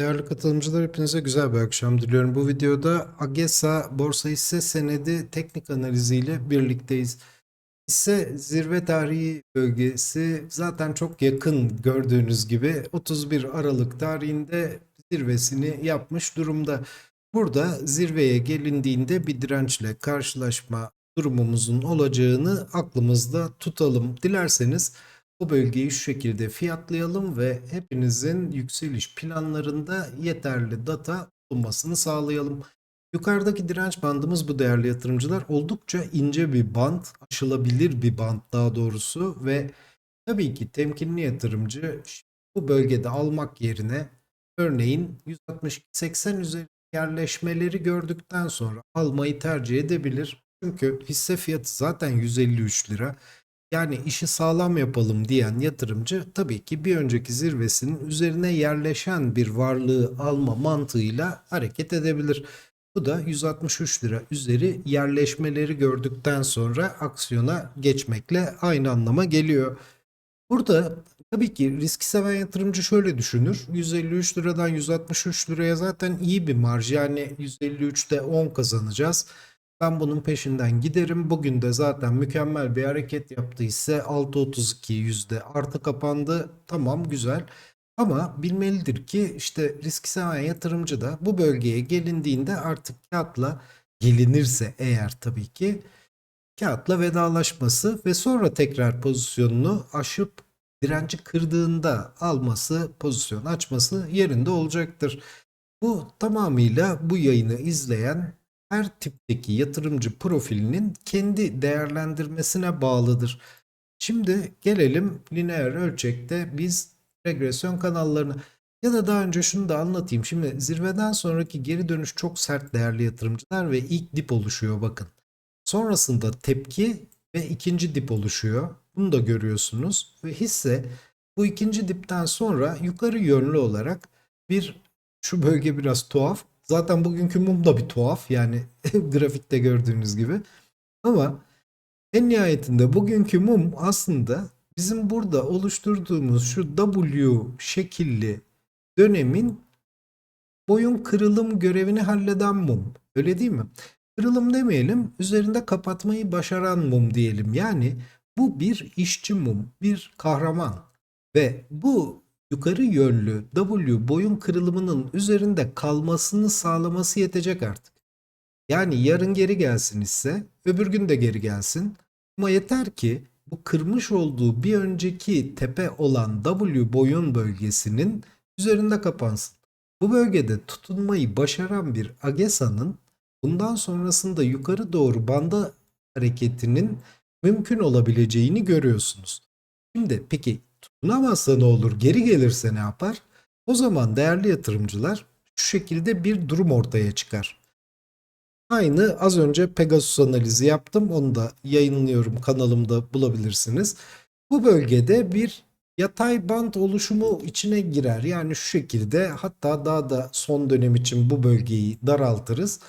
Değerli katılımcılar hepinize güzel bir akşam diliyorum. Bu videoda AGESA borsa hisse senedi teknik analiziyle birlikteyiz. Hisse zirve tarihi bölgesi zaten çok yakın gördüğünüz gibi 31 Aralık tarihinde zirvesini yapmış durumda. Burada zirveye gelindiğinde bir dirençle karşılaşma durumumuzun olacağını aklımızda tutalım. Dilerseniz bu bölgeyi şu şekilde fiyatlayalım ve hepinizin yükseliş planlarında yeterli data bulunmasını sağlayalım. Yukarıdaki direnç bandımız bu değerli yatırımcılar. Oldukça ince bir band, aşılabilir bir band daha doğrusu ve tabii ki temkinli yatırımcı bu bölgede almak yerine örneğin 160-80 üzeri yerleşmeleri gördükten sonra almayı tercih edebilir. Çünkü hisse fiyatı zaten 153 lira. Yani işi sağlam yapalım diyen yatırımcı tabii ki bir önceki zirvesinin üzerine yerleşen bir varlığı alma mantığıyla hareket edebilir. Bu da 163 lira üzeri yerleşmeleri gördükten sonra aksiyona geçmekle aynı anlama geliyor. Burada tabii ki risk seven yatırımcı şöyle düşünür. 153 liradan 163 liraya zaten iyi bir marj. Yani 153'te 10 kazanacağız. Ben bunun peşinden giderim. Bugün de zaten mükemmel bir hareket yaptıysa 6.32 yüzde artı kapandı. Tamam güzel. Ama bilmelidir ki işte risk seven yatırımcı da bu bölgeye gelindiğinde artık kağıtla gelinirse eğer tabii ki kağıtla vedalaşması ve sonra tekrar pozisyonunu aşıp direnci kırdığında alması, pozisyon açması yerinde olacaktır. Bu tamamıyla bu yayını izleyen her tipteki yatırımcı profilinin kendi değerlendirmesine bağlıdır. Şimdi gelelim lineer ölçekte biz regresyon kanallarına ya da daha önce şunu da anlatayım. Şimdi zirveden sonraki geri dönüş çok sert değerli yatırımcılar ve ilk dip oluşuyor bakın. Sonrasında tepki ve ikinci dip oluşuyor. Bunu da görüyorsunuz ve hisse bu ikinci dipten sonra yukarı yönlü olarak bir şu bölge biraz tuhaf. Zaten bugünkü mum da bir tuhaf yani grafikte gördüğünüz gibi. Ama en nihayetinde bugünkü mum aslında bizim burada oluşturduğumuz şu W şekilli dönemin boyun kırılım görevini halleden mum. Öyle değil mi? Kırılım demeyelim, üzerinde kapatmayı başaran mum diyelim. Yani bu bir işçi mum, bir kahraman. Ve bu yukarı yönlü W boyun kırılımının üzerinde kalmasını sağlaması yetecek artık. Yani yarın geri gelsin ise öbür gün de geri gelsin. Ama yeter ki bu kırmış olduğu bir önceki tepe olan W boyun bölgesinin üzerinde kapansın. Bu bölgede tutunmayı başaran bir Agesa'nın bundan sonrasında yukarı doğru banda hareketinin mümkün olabileceğini görüyorsunuz. Şimdi peki tutunamazsa ne olur? Geri gelirse ne yapar? O zaman değerli yatırımcılar şu şekilde bir durum ortaya çıkar. Aynı az önce Pegasus analizi yaptım. Onu da yayınlıyorum kanalımda bulabilirsiniz. Bu bölgede bir yatay band oluşumu içine girer. Yani şu şekilde hatta daha da son dönem için bu bölgeyi daraltırız.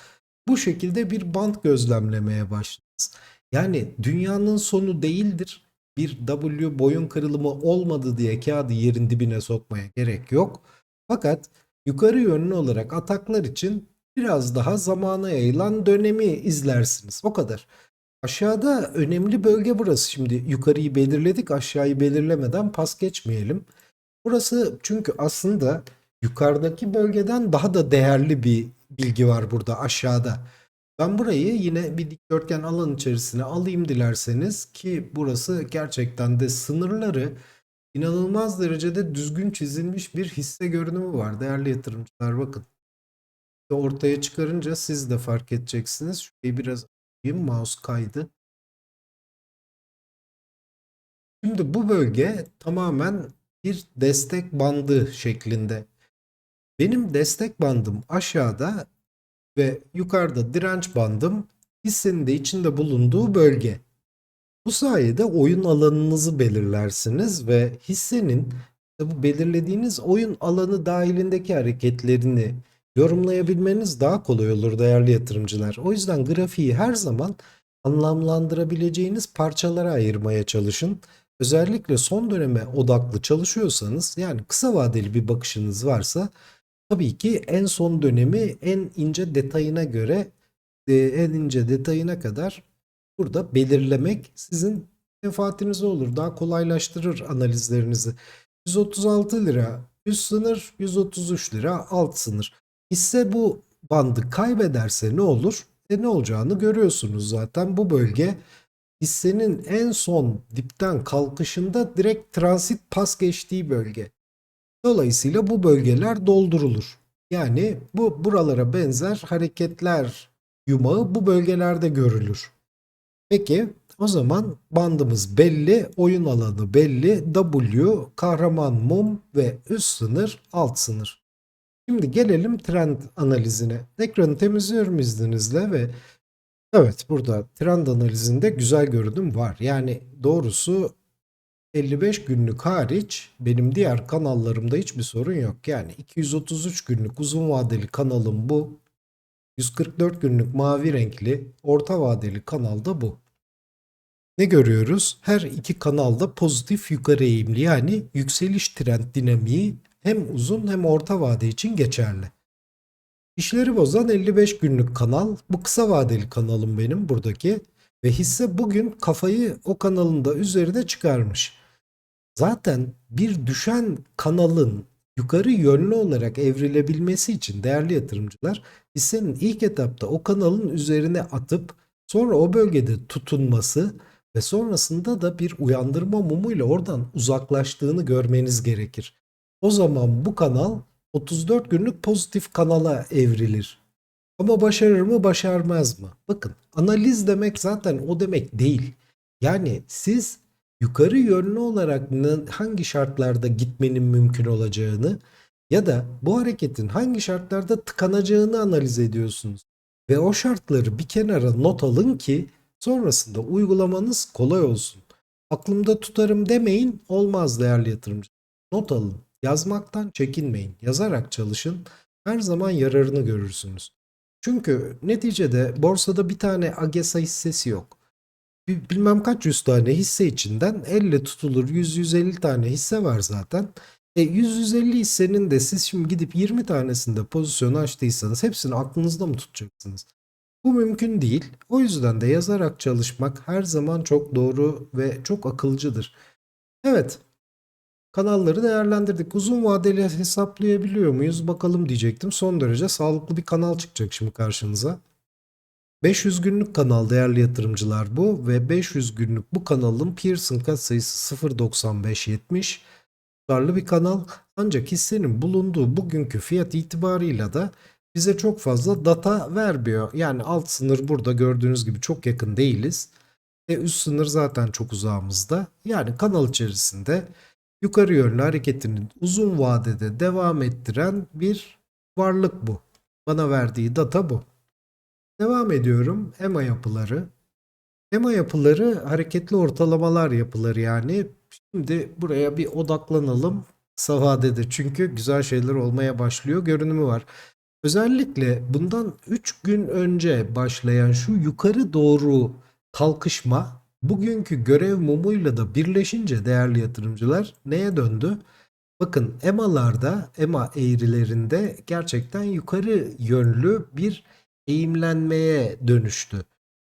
Bu şekilde bir band gözlemlemeye başlarız. Yani dünyanın sonu değildir. Bir W boyun kırılımı olmadı diye kağıdı yerin dibine sokmaya gerek yok. Fakat yukarı yönlü olarak ataklar için biraz daha zamana yayılan dönemi izlersiniz. O kadar. Aşağıda önemli bölge burası. Şimdi yukarıyı belirledik, aşağıyı belirlemeden pas geçmeyelim. Burası çünkü aslında yukarıdaki bölgeden daha da değerli bir bilgi var burada aşağıda. Ben burayı yine bir dikdörtgen alan içerisine alayım dilerseniz ki burası gerçekten de sınırları inanılmaz derecede düzgün çizilmiş bir hisse görünümü var değerli yatırımcılar bakın. Ortaya çıkarınca siz de fark edeceksiniz. Şurayı biraz açayım mouse kaydı. Şimdi bu bölge tamamen bir destek bandı şeklinde. Benim destek bandım aşağıda ve yukarıda direnç bandım hissenin de içinde bulunduğu bölge. Bu sayede oyun alanınızı belirlersiniz ve hissenin bu belirlediğiniz oyun alanı dahilindeki hareketlerini yorumlayabilmeniz daha kolay olur değerli yatırımcılar. O yüzden grafiği her zaman anlamlandırabileceğiniz parçalara ayırmaya çalışın. Özellikle son döneme odaklı çalışıyorsanız yani kısa vadeli bir bakışınız varsa Tabii ki en son dönemi en ince detayına göre e, en ince detayına kadar burada belirlemek sizin menfaatinize olur. Daha kolaylaştırır analizlerinizi. 136 lira üst sınır, 133 lira alt sınır. Hisse bu bandı kaybederse ne olur? E ne olacağını görüyorsunuz zaten. Bu bölge hissenin en son dipten kalkışında direkt transit pas geçtiği bölge. Dolayısıyla bu bölgeler doldurulur. Yani bu buralara benzer hareketler yumağı bu bölgelerde görülür. Peki o zaman bandımız belli, oyun alanı belli, W, kahraman mum ve üst sınır, alt sınır. Şimdi gelelim trend analizine. Ekranı temizliyorum izninizle ve evet burada trend analizinde güzel görünüm var. Yani doğrusu 55 günlük hariç benim diğer kanallarımda hiçbir sorun yok. Yani 233 günlük uzun vadeli kanalım bu. 144 günlük mavi renkli orta vadeli kanalda bu. Ne görüyoruz? Her iki kanalda pozitif yukarı eğimli yani yükseliş trend dinamiği hem uzun hem orta vade için geçerli. İşleri bozan 55 günlük kanal. Bu kısa vadeli kanalım benim buradaki. Ve hisse bugün kafayı o kanalın da üzerine çıkarmış. Zaten bir düşen kanalın yukarı yönlü olarak evrilebilmesi için değerli yatırımcılar hissenin ilk etapta o kanalın üzerine atıp sonra o bölgede tutunması ve sonrasında da bir uyandırma mumuyla oradan uzaklaştığını görmeniz gerekir. O zaman bu kanal 34 günlük pozitif kanala evrilir. Ama başarır mı başarmaz mı? Bakın analiz demek zaten o demek değil. Yani siz yukarı yönlü olarak hangi şartlarda gitmenin mümkün olacağını ya da bu hareketin hangi şartlarda tıkanacağını analiz ediyorsunuz. Ve o şartları bir kenara not alın ki sonrasında uygulamanız kolay olsun. Aklımda tutarım demeyin olmaz değerli yatırımcı. Not alın. Yazmaktan çekinmeyin. Yazarak çalışın. Her zaman yararını görürsünüz. Çünkü neticede borsada bir tane AGESA hissesi yok. Bi- Bilmem kaç yüz tane hisse içinden elle tutulur 100-150 tane hisse var zaten. E 100-150 hissenin de siz şimdi gidip 20 tanesinde pozisyon açtıysanız hepsini aklınızda mı tutacaksınız? Bu mümkün değil. O yüzden de yazarak çalışmak her zaman çok doğru ve çok akılcıdır. Evet, kanalları değerlendirdik. Uzun vadeli hesaplayabiliyor muyuz? Bakalım diyecektim. Son derece sağlıklı bir kanal çıkacak şimdi karşınıza. 500 günlük kanal değerli yatırımcılar bu ve 500 günlük bu kanalın Pearson katsayısı 0.9570 tutarlı bir kanal ancak hissenin bulunduğu bugünkü fiyat itibarıyla da bize çok fazla data vermiyor. Yani alt sınır burada gördüğünüz gibi çok yakın değiliz. E üst sınır zaten çok uzağımızda. Yani kanal içerisinde yukarı yönlü hareketini uzun vadede devam ettiren bir varlık bu. Bana verdiği data bu. Devam ediyorum. EMA yapıları. EMA yapıları hareketli ortalamalar yapıları yani. Şimdi buraya bir odaklanalım. Kısa vadede çünkü güzel şeyler olmaya başlıyor görünümü var. Özellikle bundan 3 gün önce başlayan şu yukarı doğru kalkışma bugünkü görev mumuyla da birleşince değerli yatırımcılar neye döndü? Bakın EMA'larda, EMA eğrilerinde gerçekten yukarı yönlü bir eğimlenmeye dönüştü.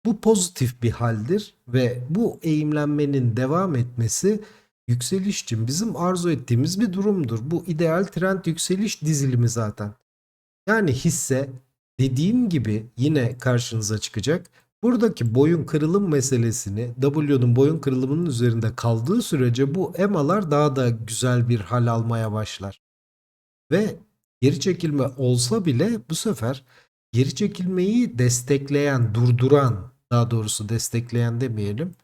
Bu pozitif bir haldir ve bu eğimlenmenin devam etmesi yükseliş için bizim arzu ettiğimiz bir durumdur. Bu ideal trend yükseliş dizilimi zaten. Yani hisse dediğim gibi yine karşınıza çıkacak. Buradaki boyun kırılım meselesini W'nun boyun kırılımının üzerinde kaldığı sürece bu EMA'lar daha da güzel bir hal almaya başlar. Ve geri çekilme olsa bile bu sefer geri çekilmeyi destekleyen, durduran, daha doğrusu destekleyen demeyelim,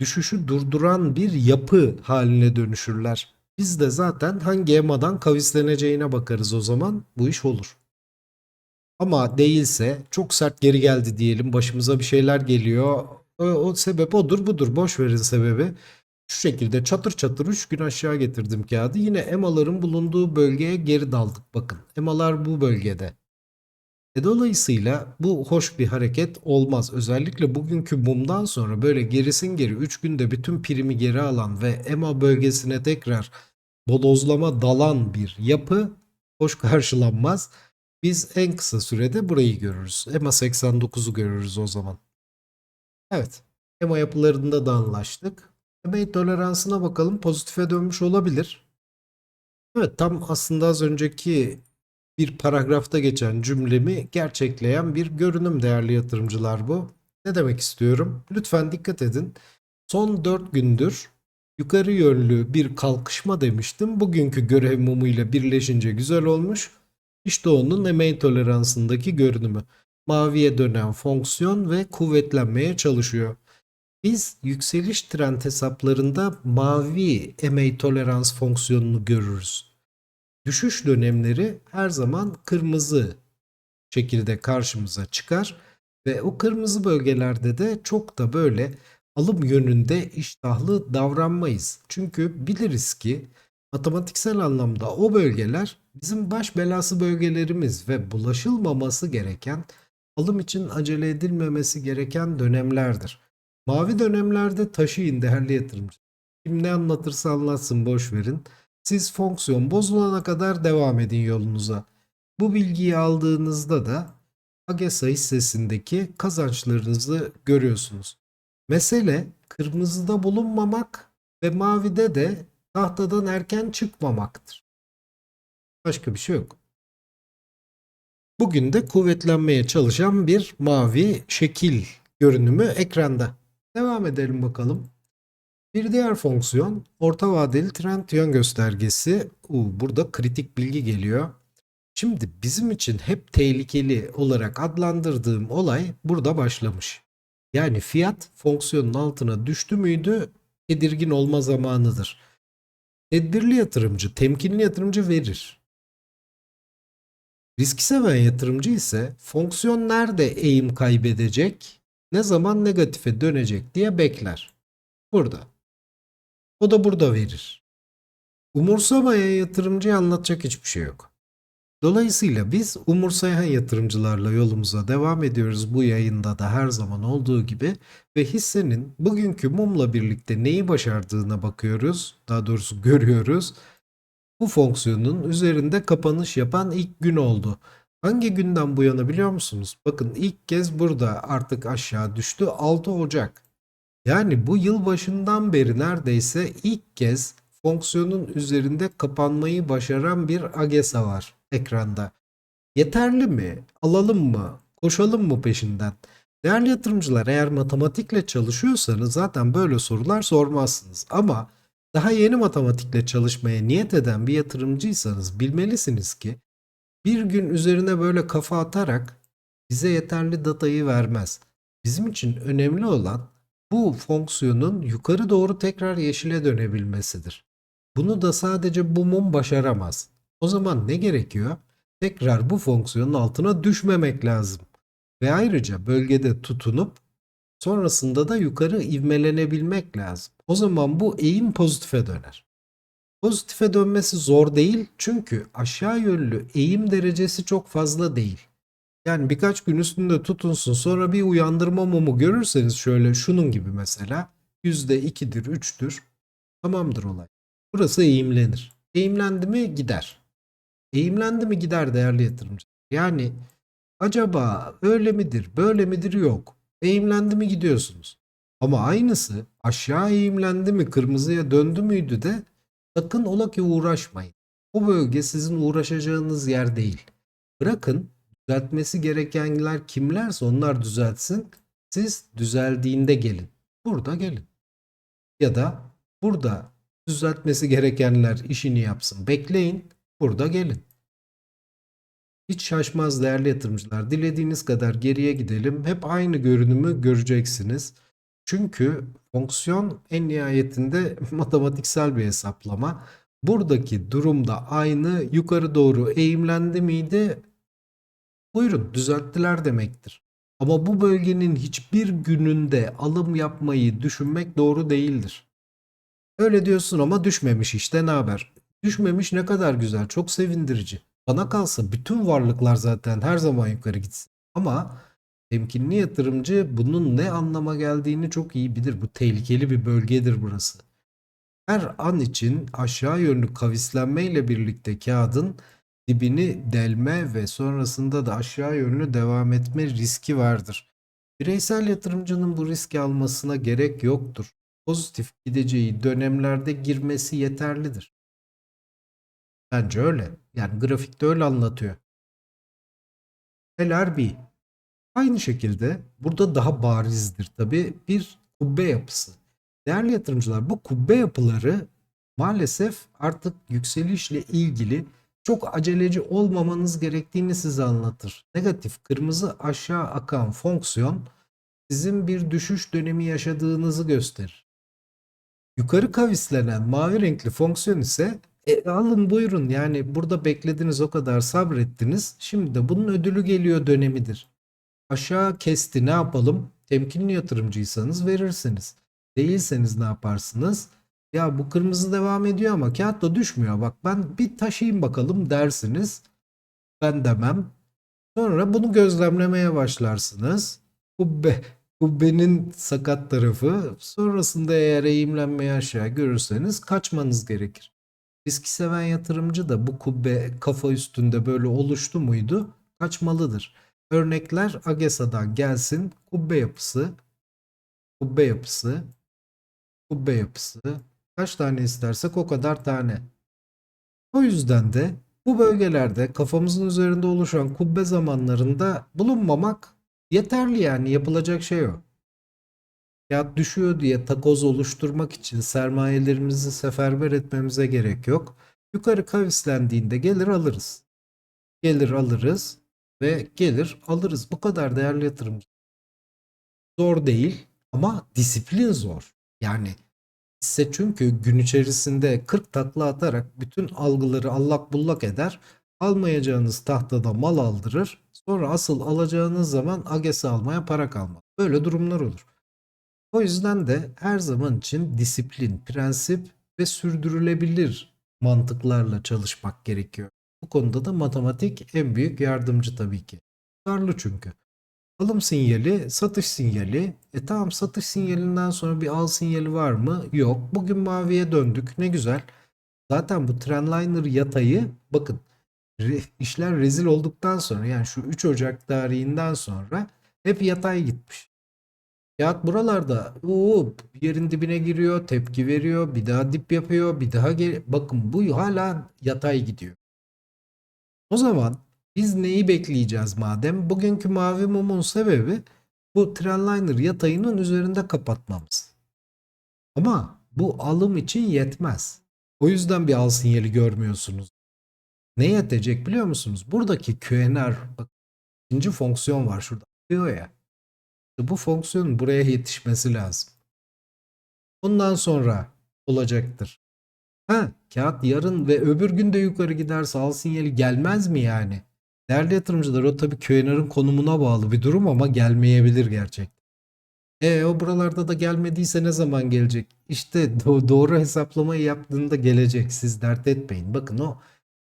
düşüşü durduran bir yapı haline dönüşürler. Biz de zaten hangi EMA'dan kavisleneceğine bakarız o zaman bu iş olur. Ama değilse çok sert geri geldi diyelim başımıza bir şeyler geliyor. O, o sebep odur budur boş verin sebebi. Şu şekilde çatır çatır 3 gün aşağı getirdim kağıdı. Yine EMA'ların bulunduğu bölgeye geri daldık bakın. EMA'lar bu bölgede. E dolayısıyla bu hoş bir hareket olmaz. Özellikle bugünkü mumdan sonra böyle gerisin geri 3 günde bütün primi geri alan ve EMA bölgesine tekrar bodozlama dalan bir yapı hoş karşılanmaz. Biz en kısa sürede burayı görürüz. EMA 89'u görürüz o zaman. Evet. EMA yapılarında da anlaştık. EMA toleransına bakalım. Pozitife dönmüş olabilir. Evet tam aslında az önceki bir paragrafta geçen cümlemi gerçekleyen bir görünüm değerli yatırımcılar bu. Ne demek istiyorum? Lütfen dikkat edin. Son 4 gündür yukarı yönlü bir kalkışma demiştim. Bugünkü görev mumuyla birleşince güzel olmuş. İşte onun emeği toleransındaki görünümü. Maviye dönen fonksiyon ve kuvvetlenmeye çalışıyor. Biz yükseliş trend hesaplarında mavi emeği tolerans fonksiyonunu görürüz. Düşüş dönemleri her zaman kırmızı şekilde karşımıza çıkar ve o kırmızı bölgelerde de çok da böyle alım yönünde iştahlı davranmayız. Çünkü biliriz ki matematiksel anlamda o bölgeler bizim baş belası bölgelerimiz ve bulaşılmaması gereken, alım için acele edilmemesi gereken dönemlerdir. Mavi dönemlerde taşıyın değerli yatırımcı. Kim ne anlatırsa anlatsın boş verin. Siz fonksiyon bozulana kadar devam edin yolunuza. Bu bilgiyi aldığınızda da AGESA hissesindeki kazançlarınızı görüyorsunuz. Mesele kırmızıda bulunmamak ve mavide de tahtadan erken çıkmamaktır. Başka bir şey yok. Bugün de kuvvetlenmeye çalışan bir mavi şekil görünümü ekranda. Devam edelim bakalım. Bir diğer fonksiyon orta vadeli trend yön göstergesi. Uu, burada kritik bilgi geliyor. Şimdi bizim için hep tehlikeli olarak adlandırdığım olay burada başlamış. Yani fiyat fonksiyonun altına düştü müydü tedirgin olma zamanıdır. Tedbirli yatırımcı, temkinli yatırımcı verir. Riski seven yatırımcı ise fonksiyon nerede eğim kaybedecek, ne zaman negatife dönecek diye bekler. Burada. O da burada verir. Umursamayan yatırımcıya anlatacak hiçbir şey yok. Dolayısıyla biz umursayan yatırımcılarla yolumuza devam ediyoruz bu yayında da her zaman olduğu gibi ve hissenin bugünkü mumla birlikte neyi başardığına bakıyoruz. Daha doğrusu görüyoruz. Bu fonksiyonun üzerinde kapanış yapan ilk gün oldu. Hangi günden bu yana biliyor musunuz? Bakın ilk kez burada artık aşağı düştü 6 Ocak. Yani bu yıl başından beri neredeyse ilk kez fonksiyonun üzerinde kapanmayı başaran bir AGESA var ekranda. Yeterli mi? Alalım mı? Koşalım mı peşinden? Değerli yatırımcılar eğer matematikle çalışıyorsanız zaten böyle sorular sormazsınız. Ama daha yeni matematikle çalışmaya niyet eden bir yatırımcıysanız bilmelisiniz ki bir gün üzerine böyle kafa atarak bize yeterli datayı vermez. Bizim için önemli olan bu fonksiyonun yukarı doğru tekrar yeşile dönebilmesidir. Bunu da sadece bu mum başaramaz. O zaman ne gerekiyor? Tekrar bu fonksiyonun altına düşmemek lazım. Ve ayrıca bölgede tutunup sonrasında da yukarı ivmelenebilmek lazım. O zaman bu eğim pozitife döner. Pozitife dönmesi zor değil çünkü aşağı yönlü eğim derecesi çok fazla değil. Yani birkaç gün üstünde tutunsun sonra bir uyandırma mumu görürseniz şöyle şunun gibi mesela %2'dir 3'tür tamamdır olay. Burası eğimlenir. Eğimlendi mi gider. Eğimlendi mi gider değerli yatırımcı. Yani acaba öyle midir böyle midir yok. Eğimlendi mi gidiyorsunuz. Ama aynısı aşağı eğimlendi mi kırmızıya döndü müydü de sakın ola ki uğraşmayın. O bölge sizin uğraşacağınız yer değil. Bırakın düzeltmesi gerekenler kimlerse onlar düzeltsin. Siz düzeldiğinde gelin. Burada gelin. Ya da burada düzeltmesi gerekenler işini yapsın. Bekleyin. Burada gelin. Hiç şaşmaz değerli yatırımcılar. Dilediğiniz kadar geriye gidelim. Hep aynı görünümü göreceksiniz. Çünkü fonksiyon en nihayetinde matematiksel bir hesaplama. Buradaki durumda aynı yukarı doğru eğimlendi miydi? Buyurun düzelttiler demektir. Ama bu bölgenin hiçbir gününde alım yapmayı düşünmek doğru değildir. Öyle diyorsun ama düşmemiş işte ne haber? Düşmemiş ne kadar güzel, çok sevindirici. Bana kalsa bütün varlıklar zaten her zaman yukarı gitsin. Ama temkinli yatırımcı bunun ne anlama geldiğini çok iyi bilir. Bu tehlikeli bir bölgedir burası. Her an için aşağı yönlü kavislenmeyle birlikte kağıdın dibini delme ve sonrasında da aşağı yönlü devam etme riski vardır. Bireysel yatırımcının bu riski almasına gerek yoktur. Pozitif gideceği dönemlerde girmesi yeterlidir. Bence öyle. Yani grafikte öyle anlatıyor. LRB. Aynı şekilde burada daha barizdir tabii bir kubbe yapısı. Değerli yatırımcılar bu kubbe yapıları maalesef artık yükselişle ilgili çok aceleci olmamanız gerektiğini size anlatır. Negatif kırmızı aşağı akan fonksiyon sizin bir düşüş dönemi yaşadığınızı gösterir. Yukarı kavislenen mavi renkli fonksiyon ise e, alın buyurun yani burada beklediniz o kadar sabrettiniz. Şimdi de bunun ödülü geliyor dönemidir. Aşağı kesti ne yapalım? Temkinli yatırımcıysanız verirsiniz. Değilseniz ne yaparsınız? Ya bu kırmızı devam ediyor ama kağıt da düşmüyor. Bak ben bir taşıyayım bakalım dersiniz. Ben demem. Sonra bunu gözlemlemeye başlarsınız. Kubbe, kubbenin sakat tarafı. Sonrasında eğer eğimlenmeyi aşağı görürseniz kaçmanız gerekir. Riski seven yatırımcı da bu kubbe kafa üstünde böyle oluştu muydu? Kaçmalıdır. Örnekler Agesa'dan gelsin. Kubbe yapısı, kubbe yapısı, kubbe yapısı. Kaç tane istersek o kadar tane. O yüzden de bu bölgelerde kafamızın üzerinde oluşan kubbe zamanlarında bulunmamak yeterli yani yapılacak şey o. Fiyat düşüyor diye takoz oluşturmak için sermayelerimizi seferber etmemize gerek yok. Yukarı kavislendiğinde gelir alırız. Gelir alırız ve gelir alırız. Bu kadar değerli yatırımcı. Zor değil ama disiplin zor. Yani hisse çünkü gün içerisinde 40 takla atarak bütün algıları allak bullak eder. Almayacağınız tahtada mal aldırır. Sonra asıl alacağınız zaman agesi almaya para kalmaz. Böyle durumlar olur. O yüzden de her zaman için disiplin, prensip ve sürdürülebilir mantıklarla çalışmak gerekiyor. Bu konuda da matematik en büyük yardımcı tabii ki. Tutarlı çünkü. Alım sinyali, satış sinyali. E tamam satış sinyalinden sonra bir al sinyali var mı? Yok. Bugün maviye döndük. Ne güzel. Zaten bu trendliner yatayı bakın re- işler rezil olduktan sonra yani şu 3 Ocak tarihinden sonra hep yatay gitmiş. Kağıt buralarda oo, yerin dibine giriyor, tepki veriyor, bir daha dip yapıyor, bir daha geri. Bakın bu hala yatay gidiyor. O zaman biz neyi bekleyeceğiz madem? Bugünkü mavi mumun sebebi bu trendliner yatayının üzerinde kapatmamız. Ama bu alım için yetmez. O yüzden bir al sinyali görmüyorsunuz. Ne yetecek biliyor musunuz? Buradaki QNR bak ikinci fonksiyon var şurada. Diyor ya. Bu fonksiyonun buraya yetişmesi lazım. Ondan sonra olacaktır. Ha, kağıt yarın ve öbür gün de yukarı giderse al sinyali gelmez mi yani? Değerli yatırımcılar o tabii QNR'ın konumuna bağlı bir durum ama gelmeyebilir gerçekten. E o buralarda da gelmediyse ne zaman gelecek? İşte do- doğru hesaplamayı yaptığında gelecek. Siz dert etmeyin. Bakın o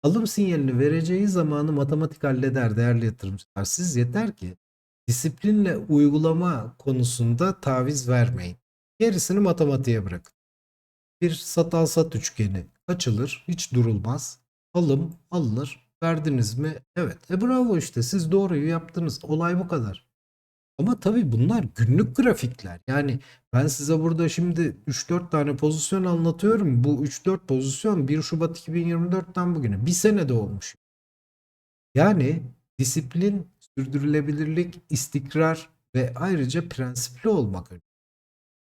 alım sinyalini vereceği zamanı matematik halleder değerli yatırımcılar. Siz yeter ki disiplinle uygulama konusunda taviz vermeyin. Gerisini matematiğe bırakın. Bir sat al sat üçgeni açılır, hiç durulmaz. Alım alınır. Verdiniz mi? Evet. E bravo işte siz doğruyu yaptınız. Olay bu kadar. Ama tabii bunlar günlük grafikler. Yani ben size burada şimdi 3-4 tane pozisyon anlatıyorum. Bu 3-4 pozisyon 1 Şubat 2024'ten bugüne bir senede olmuş. Yani disiplin, sürdürülebilirlik, istikrar ve ayrıca prensipli olmak.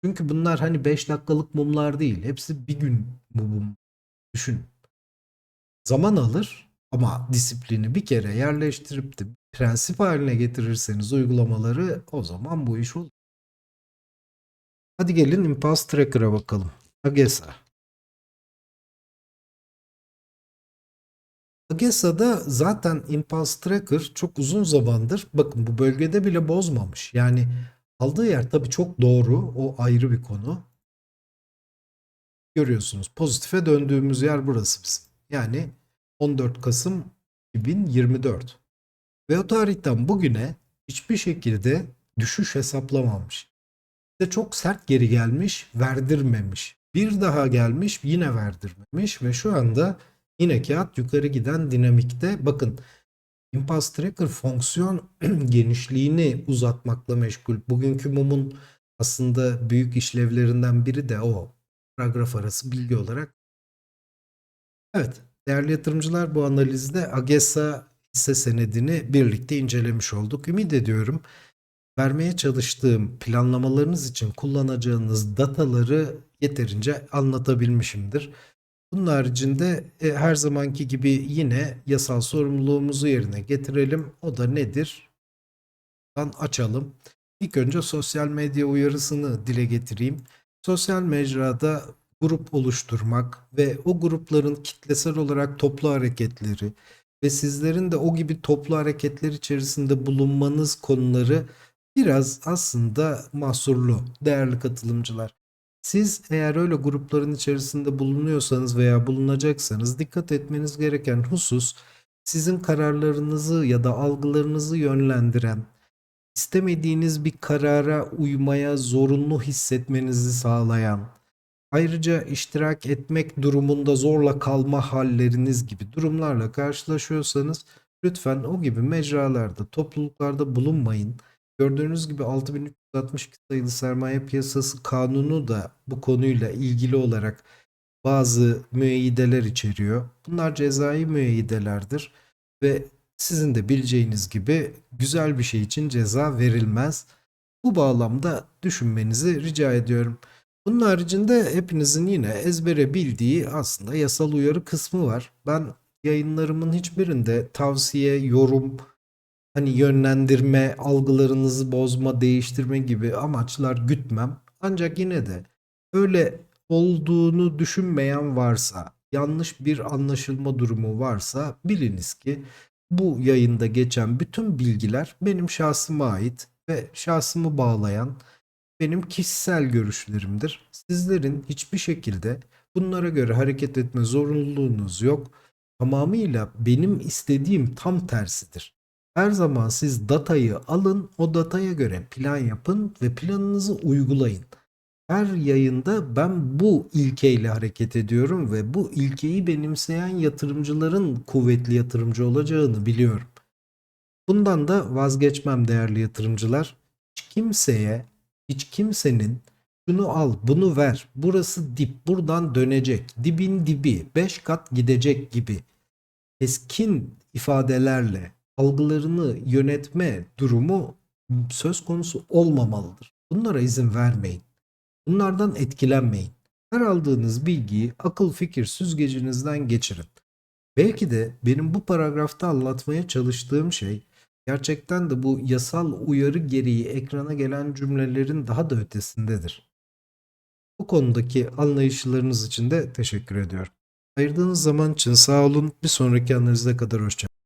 Çünkü bunlar hani 5 dakikalık mumlar değil. Hepsi bir gün mum. Düşün. Zaman alır ama disiplini bir kere yerleştirip de prensip haline getirirseniz uygulamaları o zaman bu iş olur. Hadi gelin Impulse Tracker'a bakalım. Agesa. Agesa'da zaten Impulse Tracker çok uzun zamandır bakın bu bölgede bile bozmamış. Yani aldığı yer tabii çok doğru. O ayrı bir konu. Görüyorsunuz pozitife döndüğümüz yer burası bizim. Yani 14 Kasım 2024. Ve o tarihten bugüne hiçbir şekilde düşüş hesaplamamış. İşte çok sert geri gelmiş, verdirmemiş. Bir daha gelmiş, yine verdirmemiş ve şu anda Yine kağıt yukarı giden dinamikte. Bakın Impulse Tracker fonksiyon genişliğini uzatmakla meşgul. Bugünkü mumun aslında büyük işlevlerinden biri de o. Paragraf arası bilgi olarak. Evet, değerli yatırımcılar bu analizde AGESA hisse senedini birlikte incelemiş olduk. Ümit ediyorum vermeye çalıştığım planlamalarınız için kullanacağınız dataları yeterince anlatabilmişimdir. Bunun haricinde e, her zamanki gibi yine yasal sorumluluğumuzu yerine getirelim. O da nedir? Buradan açalım. İlk önce sosyal medya uyarısını dile getireyim. Sosyal mecrada grup oluşturmak ve o grupların kitlesel olarak toplu hareketleri ve sizlerin de o gibi toplu hareketler içerisinde bulunmanız konuları biraz aslında mahsurlu değerli katılımcılar. Siz eğer öyle grupların içerisinde bulunuyorsanız veya bulunacaksanız dikkat etmeniz gereken husus sizin kararlarınızı ya da algılarınızı yönlendiren, istemediğiniz bir karara uymaya zorunlu hissetmenizi sağlayan, ayrıca iştirak etmek durumunda zorla kalma halleriniz gibi durumlarla karşılaşıyorsanız lütfen o gibi mecralarda, topluluklarda bulunmayın. Gördüğünüz gibi 6362 sayılı sermaye piyasası kanunu da bu konuyla ilgili olarak bazı müeyyideler içeriyor. Bunlar cezai müeyyidelerdir ve sizin de bileceğiniz gibi güzel bir şey için ceza verilmez. Bu bağlamda düşünmenizi rica ediyorum. Bunun haricinde hepinizin yine ezbere bildiği aslında yasal uyarı kısmı var. Ben yayınlarımın hiçbirinde tavsiye, yorum, hani yönlendirme, algılarınızı bozma, değiştirme gibi amaçlar gütmem. Ancak yine de öyle olduğunu düşünmeyen varsa, yanlış bir anlaşılma durumu varsa biliniz ki bu yayında geçen bütün bilgiler benim şahsıma ait ve şahsımı bağlayan benim kişisel görüşlerimdir. Sizlerin hiçbir şekilde bunlara göre hareket etme zorunluluğunuz yok. Tamamıyla benim istediğim tam tersidir. Her zaman siz datayı alın, o dataya göre plan yapın ve planınızı uygulayın. Her yayında ben bu ilkeyle hareket ediyorum ve bu ilkeyi benimseyen yatırımcıların kuvvetli yatırımcı olacağını biliyorum. Bundan da vazgeçmem değerli yatırımcılar. Hiç kimseye, hiç kimsenin şunu al, bunu ver, burası dip, buradan dönecek, dibin dibi, 5 kat gidecek gibi keskin ifadelerle algılarını yönetme durumu söz konusu olmamalıdır. Bunlara izin vermeyin. Bunlardan etkilenmeyin. Her aldığınız bilgiyi akıl fikir süzgecinizden geçirin. Belki de benim bu paragrafta anlatmaya çalıştığım şey gerçekten de bu yasal uyarı gereği ekrana gelen cümlelerin daha da ötesindedir. Bu konudaki anlayışlarınız için de teşekkür ediyorum. Ayırdığınız zaman için sağ olun. Bir sonraki analize kadar hoşçakalın.